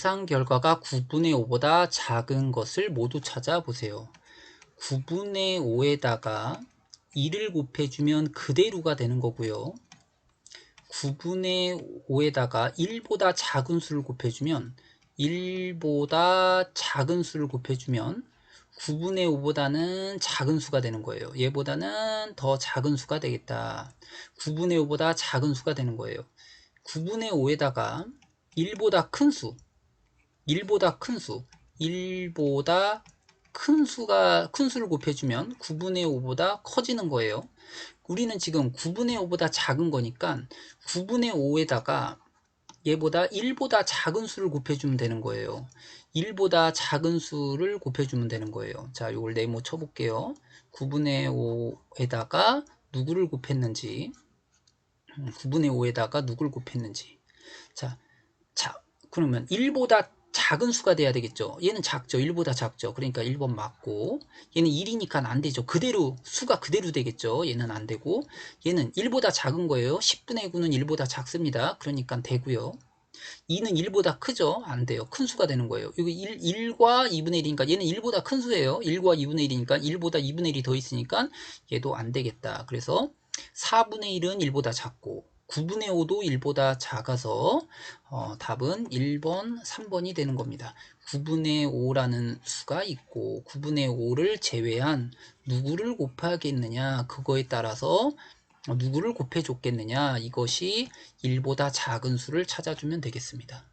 계산 결과가 9분의 5보다 작은 것을 모두 찾아보세요. 9분의 5에다가 2를 곱해주면 그대로가 되는 거고요. 9분의 5에다가 1보다 작은 수를 곱해주면 1보다 작은 수를 곱해주면 9분의 5보다는 작은 수가 되는 거예요. 얘보다는 더 작은 수가 되겠다. 9분의 5보다 작은 수가 되는 거예요. 9분의 5에다가 1보다 큰 수, 1보다 큰 수, 1보다 큰 수가 큰 수를 곱해주면 9분의 5보다 커지는 거예요. 우리는 지금 9분의 5보다 작은 거니까 9분의 5에다가 얘보다 1보다 작은 수를 곱해주면 되는 거예요. 1보다 작은 수를 곱해주면 되는 거예요. 자, 이걸 네모 쳐볼게요. 9분의 5에다가 누구를 곱했는지 9분의 음, 5에다가 누구를 곱했는지 자, 자 그러면 1보다 작은 수가 돼야 되겠죠. 얘는 작죠. 1보다 작죠. 그러니까 1번 맞고 얘는 1이니까 안 되죠. 그대로 수가 그대로 되겠죠. 얘는 안 되고 얘는 1보다 작은 거예요. 10분의 9는 1보다 작습니다. 그러니까 되고요. 2는 1보다 크죠? 안 돼요. 큰 수가 되는 거예요. 이거 1, 1과 2분의 1이니까 얘는 1보다 큰 수예요. 1과 2분의 1이니까 1보다 2분의 1이 더 있으니까 얘도 안 되겠다. 그래서 4분의 1은 1보다 작고 9분의 5도 1보다 작아서 어, 답은 1번, 3번이 되는 겁니다. 9분의 5라는 수가 있고 9분의 5를 제외한 누구를 곱하겠느냐 그거에 따라서 누구를 곱해 줬겠느냐 이것이 1보다 작은 수를 찾아주면 되겠습니다.